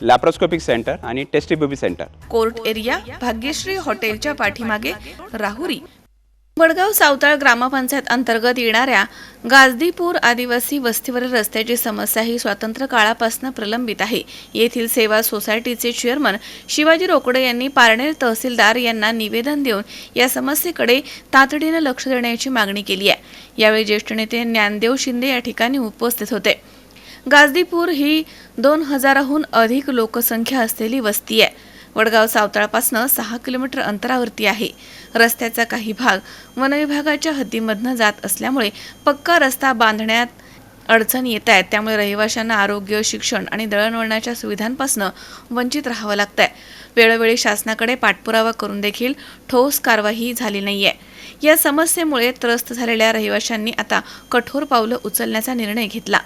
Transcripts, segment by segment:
Laparoscopic centre आणि test baby centre court area Bhagyashree हॉटेलच्या पाठीमागे राहुरी. वडगाव सावताळ ग्रामपंचायत अंतर्गत येणाऱ्या गाजदीपूर आदिवासी वस्तीवरील रस्त्याची समस्या ही स्वातंत्र्य काळापासून प्रलंबित आहे. येथील सेवा सोसायटीचे चेअरमन शिवाजी रोकडे यांनी पारनेर तहसीलदार यांना निवेदन देऊन या समस्येकडे तातडीनं लक्ष देण्याची मागणी केली आहे. यावेळी ज्येष्ठ नेते ज्ञानदेव शिंदे या ठिकाणी उपस्थित होते. गाजदीपूर ही दोन हजाराहून अधिक लोकसंख्या असलेली वस्ती आहे. वडगाव सावताळापासून सहा किलोमीटर अंतरावरती आहे. रस्त्याचा काही भाग वनविभागाच्या हद्दीमधनं जात असल्यामुळे पक्का रस्ता बांधण्यात अडचण येत आहेत त्यामुळे रहिवाशांना आरोग्य शिक्षण आणि दळणवळणाच्या सुविधांपासून वंचित राहावं लागतंय. वेळोवेळी शासनाकडे पाठपुरावा करून देखील ठोस कारवाई झाली नाही आहे या समस्येमुळे त्रस्त झालेल्या रहिवाशांनी आता कठोर पावलं उचलण्याचा निर्णय घेतला.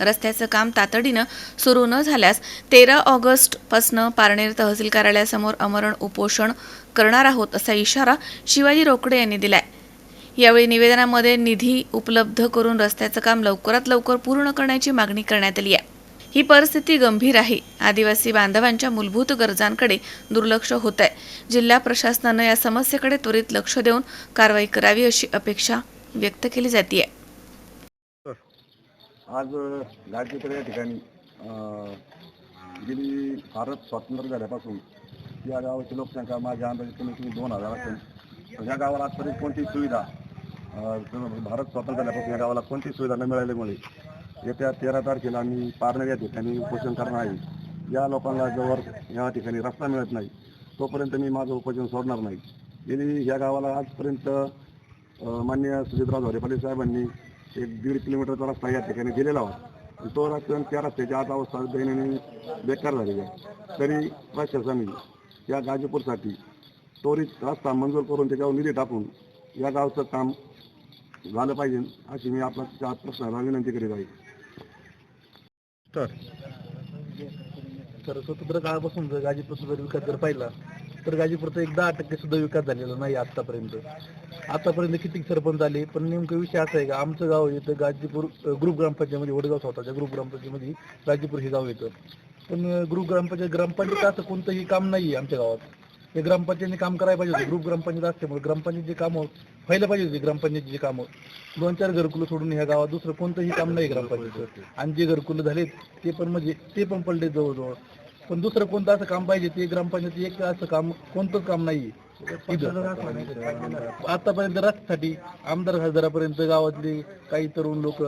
रस्त्याचं काम तातडीनं सुरू न झाल्यास तेरा ऑगस्टपासनं पारनेर तहसील कार्यालयासमोर अमरण उपोषण करणार आहोत असा इशारा शिवाजी रोकडे यांनी दिलाय. यावेळी निवेदनामध्ये निधी उपलब्ध करून रस्त्याचं काम लवकरात लवकर पूर्ण करण्याची मागणी करण्यात आली आहे. ही परिस्थिती गंभीर आहे. आदिवासी बांधवांच्या मूलभूत गरजांकडे दुर्लक्ष होत आहे जिल्हा प्रशासनानं या समस्येकडे त्वरित लक्ष देऊन कारवाई करावी अशी अपेक्षा व्यक्त केली जाते आज गाडगेकर या ठिकाणी गेली भारत स्वातंत्र्य झाल्यापासून या गावाची लोकसंख्या माझ्या अंदाजे कमीत कमी दोन हजार असेल. या गावाला आजपर्यंत कोणतीही सुविधा भारत स्वातंत्र्य झाल्यापासून या गावाला कोणतीही सुविधा न मिळाल्यामुळे येत्या तेरा तारखेला आम्ही पारनेर या ठिकाणी उपोषण करणार आहे. या लोकांना जवळ या ठिकाणी रस्ता मिळत नाही. तोपर्यंत मी माझं उपोषण सोडणार नाही. गेली या गावाला आजपर्यंत माननीय सुजितराव धोरे साहेबांनी एक दीड किलोमीटरचा रस्ता या ठिकाणी दिलेला होता. तो रस्ता त्या रस्त्याची आज अवस्था दैनंदिन बेकार झालेली आहे. तरी प्रशासनाने या गाजीपूरसाठी त्वरित रस्ता मंजूर करून त्याच्यावर निधी टाकून या गावचं काम झालं पाहिजे अशी मी आपला प्रश्नाला विनंती करीत आहे. तर तर स्वतंत्र काळापासून जर गाजीपूरचा जर विकास जर पाहिला तर गाजीपूरचा एक दहा टक्के सुद्धा विकास झालेला नाही आतापर्यंत. आतापर्यंत किती सरपंच आले पण नेमकं विषय असा आहे का आमचं गाव येतं गाजीपूर ग्रुप ग्रामपंचायतमध्ये वडगाव स्वतःच्या ग्रुप ग्रामपंचायतमध्ये गाजीपूर हे गाव येतं. पण ग्रुप ग्रामपंचायत ग्रामपंचायत असं कोणतंही काम नाही आमच्या गावात. हे ग्रामपंचायतने काम करायला पाहिजे होतं. ग्रुप ग्रामपंचायत असल्यामुळे ग्रामपंचायतची कामं व्हायला पाहिजे होते ग्रामपंचायतीची कामं. दोन चार घरकुलं सोडून ह्या गावात दुसरं कोणतंही काम नाही ग्रामपंचायतीचं. आणि जे घरकुलं झालेत ते पण म्हणजे ते पण पडले जवळजवळ. पण दुसरं कोणतं असं काम पाहिजे ते ग्रामपंचायत एक असं काम कोणतंच काम नाही आतापर्यंत रस्त्यासाठी आमदार खासदारापर्यंत गावातले काही तरुण लोक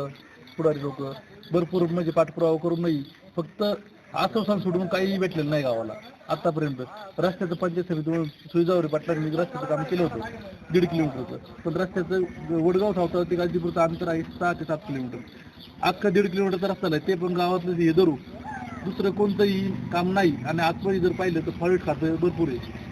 पुढारी लोक भरपूर म्हणजे पाठपुरावा करून नाही फक्त आश्वासन सोडून काही भेटलेलं नाही गावाला. आतापर्यंत रस्त्याचं पंचायत समितीकडून सुविधावरी पाटलांनी रस्त्याचं काम केलं होतं दीड किलोमीटरचं पण रस्त्याचं वडगाव सावता ते गाजीपूरचं अंतर आहे सहा ते सात किलोमीटर. अख्खा दीड किलोमीटरचा रस्ता आहे ते पण गावातलं हे धरू. दुसरं कोणतंही काम नाही. आणि आजपर्यंत जर पाहिलं तर फॉरेट खातं भरपूर आहे.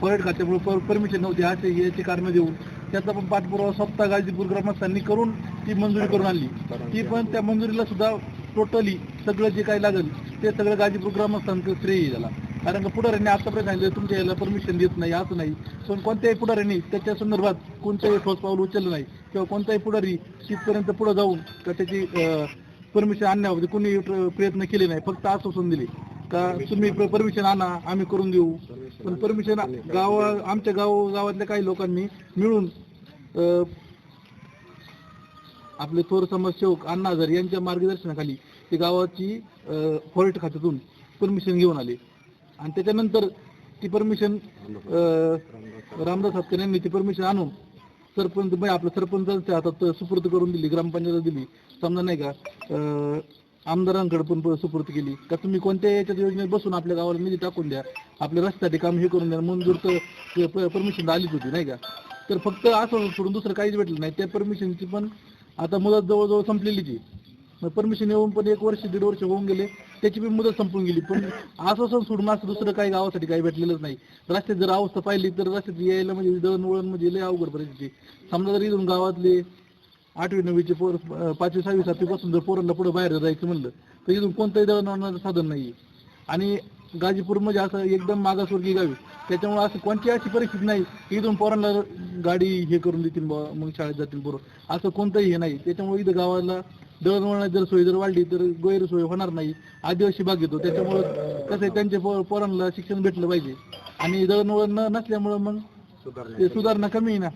फॉरेट खात्यामुळे परमिशन नव्हती. असे याची कारणं देऊन त्याचा पण पाठपुरावा स्वतः गाजीपूर ग्रामस्थांनी करून ती मंजुरी करून आणली. ती पण त्या मंजुरीला सुद्धा टोटली सगळं जे काही लागेल ते सगळं गाजीपूर ग्रामस्थांचं श्रेय झाला कारण का पुढाऱ्यांनी आतापर्यंत सांगितलं तुमच्या याला परमिशन देत नाही असं नाही. पण कोणत्याही पुढाऱ्यांनी त्याच्या संदर्भात कोणतंही ठोस पाऊल उचललं नाही. किंवा कोणताही पुढारी तिथपर्यंत पुढे जाऊन का त्याची परमिशन आणण्यामध्ये कोणी प्रयत्न केले नाही फक्त आश्वासन दिले. का तुम्ही परमिशन आणा आम्ही करून देऊ. पण परमिशन गाव आमच्या गाव गावातल्या काही लोकांनी मिळून अं, आपले थोर समाजसेवक अण्णा हजारे यांच्या मार्गदर्शनाखाली ते गावाची फॉरेस्ट खात्यातून परमिशन घेऊन आले. आणि त्याच्यानंतर ती परमिशन रामदास हातकर यांनी ती परमिशन आणून सरपंच म्हणजे आपलं सरपंचांच्या हातात सुपूर्द करून दिली ग्रामपंचायत दिली. समजा नाही का अं, आमदारांकडे पण प- सुपूर्द केली. का तुम्ही कोणत्या याच्यात योजनेत बसून आपल्या गावाला निधी टाकून द्या. आपल्या रस्त्यासाठी काम हे करून द्या. मंजूर तर परमिशन आलीच होती नाही का? तर फक्त असं सोडून दुसरं काहीच भेटलं नाही. त्या परमिशनची पण आता मुदत जवळजवळ संपलेलीच आहे. मग परमिशन येऊन पण एक वर्ष दीड वर्ष होऊन गेले. त्याची पण मुदत संपून गेली. पण असं सोडून असं दुसरं काही गावासाठी काही भेटलेलंच नाही. रस्त्यात जर अवस्था पाहिली तर रस्त्यात यायला म्हणजे दळणवळण म्हणजे लय अवघड परिस्थिती. समजा जर इथून गावातले आठवी नववीचे पोर पाचवी सहावी सातवी पासून जर पोरांना पुढे बाहेर जायचं म्हणलं तर इथून कोणतंही दळणवळणाचं साधन नाही आणि गाजीपूर म्हणजे असं एकदम मागासवर्गीय गावी त्याच्यामुळे असं कोणती अशी परिस्थिती नाही. की इथून पोरांना गाडी हे करून देतील बुवा, मग शाळेत जातील बरोबर असं कोणतंही हे नाही. त्याच्यामुळे इथं गावाला दळणवळणाची जर सोय जर वाढली तर गैरसोय होणार नाही. आदिवासी भाग येतो. त्याच्यामुळं कसं आहे त्यांच्या पो- पोरांना शिक्षण भेटलं पाहिजे. आणि दळणवळण न नसल्यामुळं मग ते सुधारणा कमी आहे ना.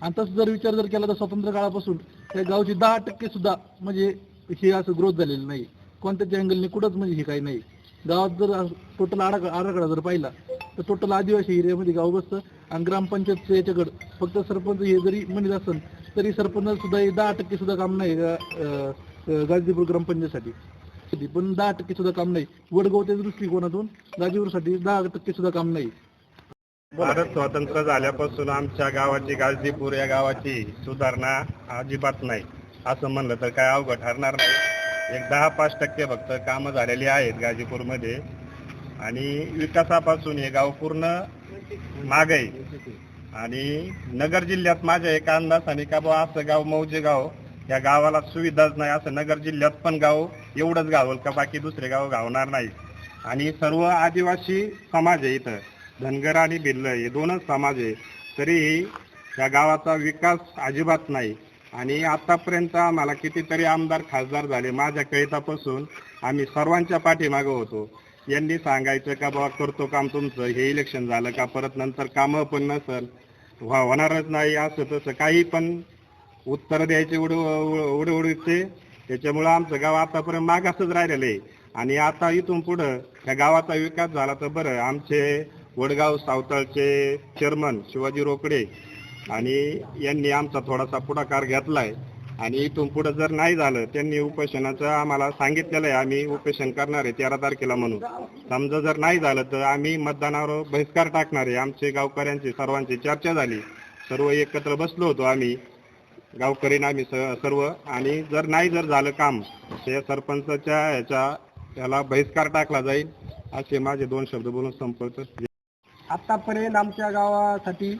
आणि तसं जर विचार जर केला तर स्वतंत्र काळापासून त्या गावची दहा टक्के सुद्धा म्हणजे हे असं ग्रोथ झालेलं नाही. कोणत्याच अँगलने कुठंच म्हणजे हे काही नाही. गावात जर टोटल आराखडा आराखडा जर पाहिला तर टोटल आदिवासी एरियामध्ये गाव बसतं आणि ग्रामपंचायतचं याच्याकडं फक्त सरपंच हे जरी म्हणत असेल तरी सरपंच सुद्धा हे दहा टक्के सुद्धा काम नाही गाजीपूर अं, ग्रामपंचायतसाठी. पण दहा टक्के सुद्धा काम नाही. वडगावच्या दृष्टिकोनातून गाझीपूरसाठी दहा टक्के सुद्धा काम नाही. भारत स्वातंत्र्य झाल्यापासून आमच्या गावाची गाजीपूर या गावाची सुधारणा अजिबात नाही. असं म्हणलं तर काय अवघड ठरणार नाही. एक दहा पाच टक्के फक्त कामं झालेली आहेत गाजीपूरमध्ये. आणि विकासापासून हे गाव पूर्ण मागे आहे. आणि नगर जिल्ह्यात माझ्या एका अंदाजाने का बुवा असं गाव मौजे गाव या गावाला सुविधाच नाही. असं नगर जिल्ह्यात पण गाव एवढंच गावल का बाकी दुसरे गाव गावणार नाही. आणि सर्व आदिवासी समाज आहे इथं. धनगर आणि भिल्ल हे दोनच समाज आहे. तरीही या गावाचा विकास अजिबात नाही. आणि आतापर्यंत आम्हाला कितीतरी आमदार खासदार झाले. माझ्या कवितापासून आम्ही सर्वांच्या पाठीमागं होतो. यांनी सांगायचं का बाबा करतो काम तुमचं हे इलेक्शन झालं का परत नंतर कामं पण नसल व्हा- होणारच नाही असं तसं काही पण उत्तर द्यायचे उड उड उडीचे. त्याच्यामुळं आमचं गाव आतापर्यंत मागासच राहिलेलं आहे. आणि आता इथून पुढं त्या गावाचा विकास झाला तर बरं. आमचे वडगाव सावताळचे चेअरमन शिवाजी रोकडे आणि यांनी आमचा थोडासा पुढाकार घेतलाय. आणि इथून पुढं जर नाही झालं त्यांनी उपोषणाचं आम्हाला सांगितलेलं आहे. आम्ही उपोषण करणार आहे तेरा तारखेला म्हणून. समजा जर नाही झालं तर आम्ही मतदानावर बहिष्कार टाकणार आहे. आमचे गावकऱ्यांची सर्वांची चर्चा झाली. सर्व एकत्र बसलो होतो आम्ही. गावकरीन आम्ही सर्व. आणि जर नाही जर झालं काम ते सरपंचच्या ह्याच्या त्याला बहिष्कार टाकला जाईल असे माझे दोन शब्द बोलून संपवतो. आतापर्यंत आमच्या गावासाठी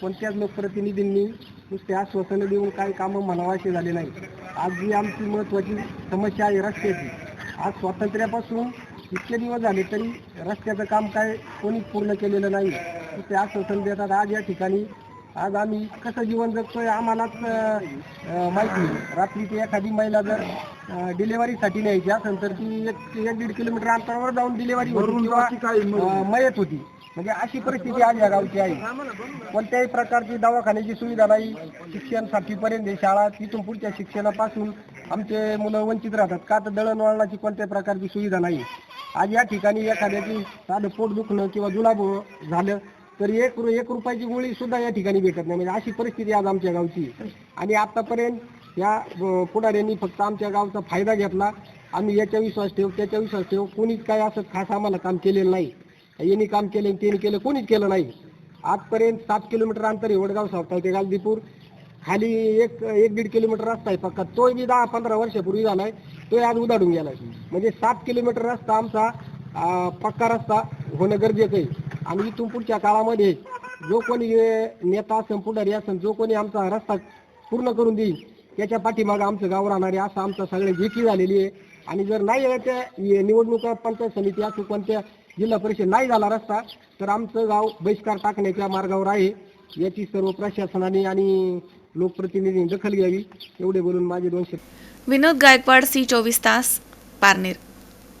कोणत्याच लोकप्रतिनिधींनी नुसते आश्वासनं देऊन काही कामं म्हणावाशी झाले नाही. आज जी आमची महत्वाची समस्या आहे रस्त्याची आज स्वातंत्र्यापासून इतके दिवस झाले तरी रस्त्याचं काम काय कोणीच पूर्ण केलेलं नाही. नुसते आश्वासन देतात आज या ठिकाणी आज आम्ही कसं जीवन जगतोय आम्हालाच माहिती नाही. रात्रीची एखादी महिला जर डिलेव्हरीसाठी न्यायची असेल तर ती एक एक दीड किलोमीटर अंतरावर जाऊन डिलेव्हरी होती किंवा मयत होती. म्हणजे अशी परिस्थिती आज या गावची आहे. कोणत्याही प्रकारची दवाखान्याची सुविधा नाही. शिक्षण साठीपर्यंत शाळा. तिथून पुढच्या शिक्षणापासून आमचे मुलं वंचित राहतात. का तर दळणवळणाची कोणत्याही प्रकारची सुविधा नाही. आज या ठिकाणी एखाद्याची साधं पोट दुखणं किंवा जुलाब झालं तर एक रु- एक रुपयाची गोळी सुद्धा या ठिकाणी भेटत नाही. म्हणजे अशी परिस्थिती आज आमच्या गावची आणि आतापर्यंत या पुढाऱ्यांनी फक्त आमच्या गावचा फायदा घेतला. आम्ही याच्या विश्वास ठेवू त्याच्या विश्वास ठेवू. कोणीच काय असं खास आम्हाला काम केलेलं नाही. यांनी काम केले त्यांनी केलं कोणीच केलं नाही. आजपर्यंत सात किलोमीटर अंतर आहे वडगाव सावताळ ते गालदीपूर. खाली एक एक दीड किलोमीटर रस्ता आहे पक्का. तो बी दहा पंधरा वर्षापूर्वी झालाय तो आज उदाडून गेलाय. म्हणजे सात किलोमीटर रस्ता आमचा पक्का रस्ता होणं गरजेचं आहे. आणि इथून पुढच्या काळामध्ये जो कोणी नेता असेल पुढारी असेल जो कोणी आमचा रस्ता पूर्ण करून देईल त्याच्या पाठीमागं आमचं गाव राहणार आहे असं आमचं सगळ्यांची एकी झालेली आहे. आणि जर नाही आहे त्या निवडणुका पंचायत समिती असो कोणत्या जिल्हा परिषद नाही झाला रस्ता तर आमचं गाव बहिष्कार टाकण्याच्या मार्गावर आहे. याची सर्व प्रशासनाने आणि लोकप्रतिनिधींनी दखल घ्यावी एवढे बोलून माझे दोनशे विनोद गायकवाड सी चोवीस तास पारनेर.